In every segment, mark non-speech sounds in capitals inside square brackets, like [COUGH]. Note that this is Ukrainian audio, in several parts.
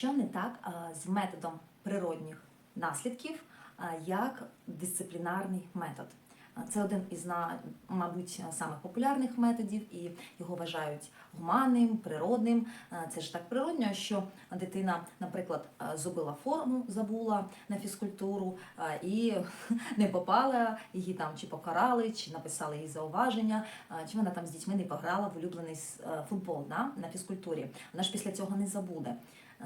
Що не так з методом природних наслідків, як дисциплінарний метод? Це один із мабуть самих популярних методів, і його вважають гуманним, природним. Це ж так природньо, що дитина, наприклад, зубила форму, забула на фізкультуру і [LAUGHS] не попала, її там чи покарали, чи написали їй зауваження, чи вона там з дітьми не пограла в улюблений футбол да, на фізкультурі. Вона ж після цього не забуде.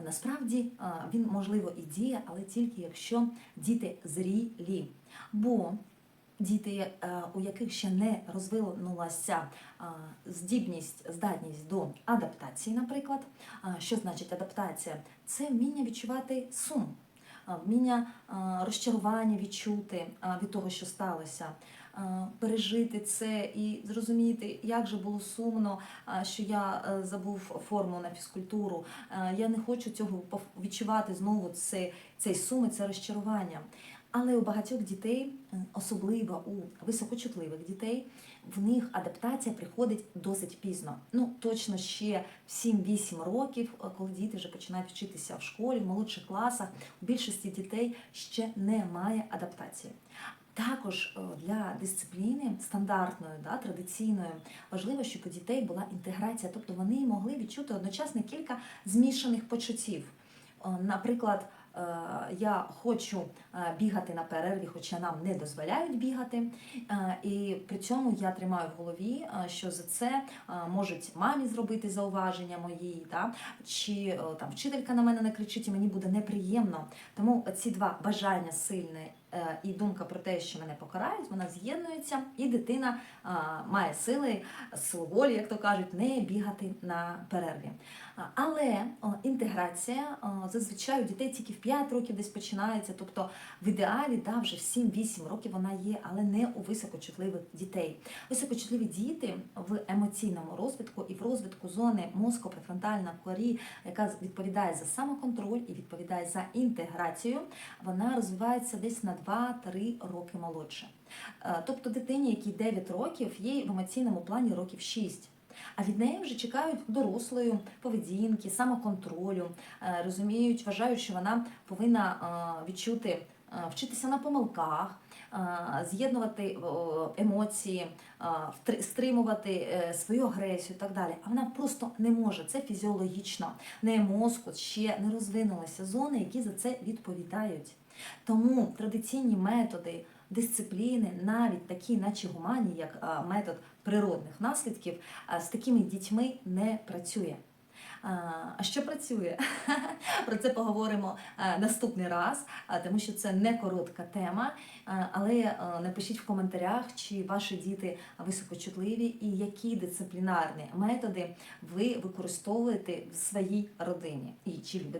Насправді він можливо і діє, але тільки якщо діти зрілі. Бо діти, е, у яких ще не розвинулася здібність, здатність до адаптації, наприклад. Що значить адаптація? Це вміння відчувати сум, вміння розчарування відчути від того, що сталося. Пережити це і зрозуміти, як же було сумно, що я е, забув форму на фізкультуру. Я не хочу цього відчувати знову цей, цей сум і це розчарування. Але у багатьох дітей, особливо у високочутливих дітей, в них адаптація приходить досить пізно. Ну точно ще в 7-8 років, е, коли діти вже починають вчитися в школі, в молодших класах. У більшості дітей ще немає адаптації. Також е, для дисципліни стандартної, да, традиційної, важливо, щоб у дітей була інтеграція, тобто вони могли відчути одночасно кілька змішаних почуттів. Е, Наприклад, я хочу е, бігати на перерві, хоча нам не дозволяють бігати. Е, І при цьому я тримаю в голові, е, що за це е, можуть мамі зробити зауваження мої, да? чи е, там вчителька на мене не кричить, і мені буде неприємно. Тому ці два бажання сильне е, і думка про те, що мене покарають, вона з'єднується, і дитина е, має сили, волі, як то кажуть, не бігати на перерві. Але інтеграція зазвичай у дітей тільки в 5 років десь починається, тобто в ідеалі да, вже в 7-8 років вона є, але не у високочутливих дітей. Високочутливі діти в емоційному розвитку і в розвитку зони мозку префронтальна корі, яка відповідає за самоконтроль і відповідає за інтеграцію, вона розвивається десь на 2-3 роки молодше. Е, Тобто дитині, якій 9 років, їй в емоційному плані років 6. А від неї вже чекають дорослої поведінки, самоконтролю, е, розуміють, вважають, що вона повинна е, відчути, вчитися на помилках, з'єднувати емоції, стримувати свою агресію і так далі. А вона просто не може. Це фізіологічно. В неї мозку ще не розвинулися зони, які за це відповідають. Тому традиційні методи дисципліни, навіть такі, наче гуманні, як метод природних наслідків, з такими дітьми не працює. А що працює? [LAUGHS] Про це поговоримо наступний раз, тому що це не коротка тема. Але напишіть в коментарях, чи ваші діти високочутливі і які дисциплінарні методи ви використовуєте в своїй родині, і чи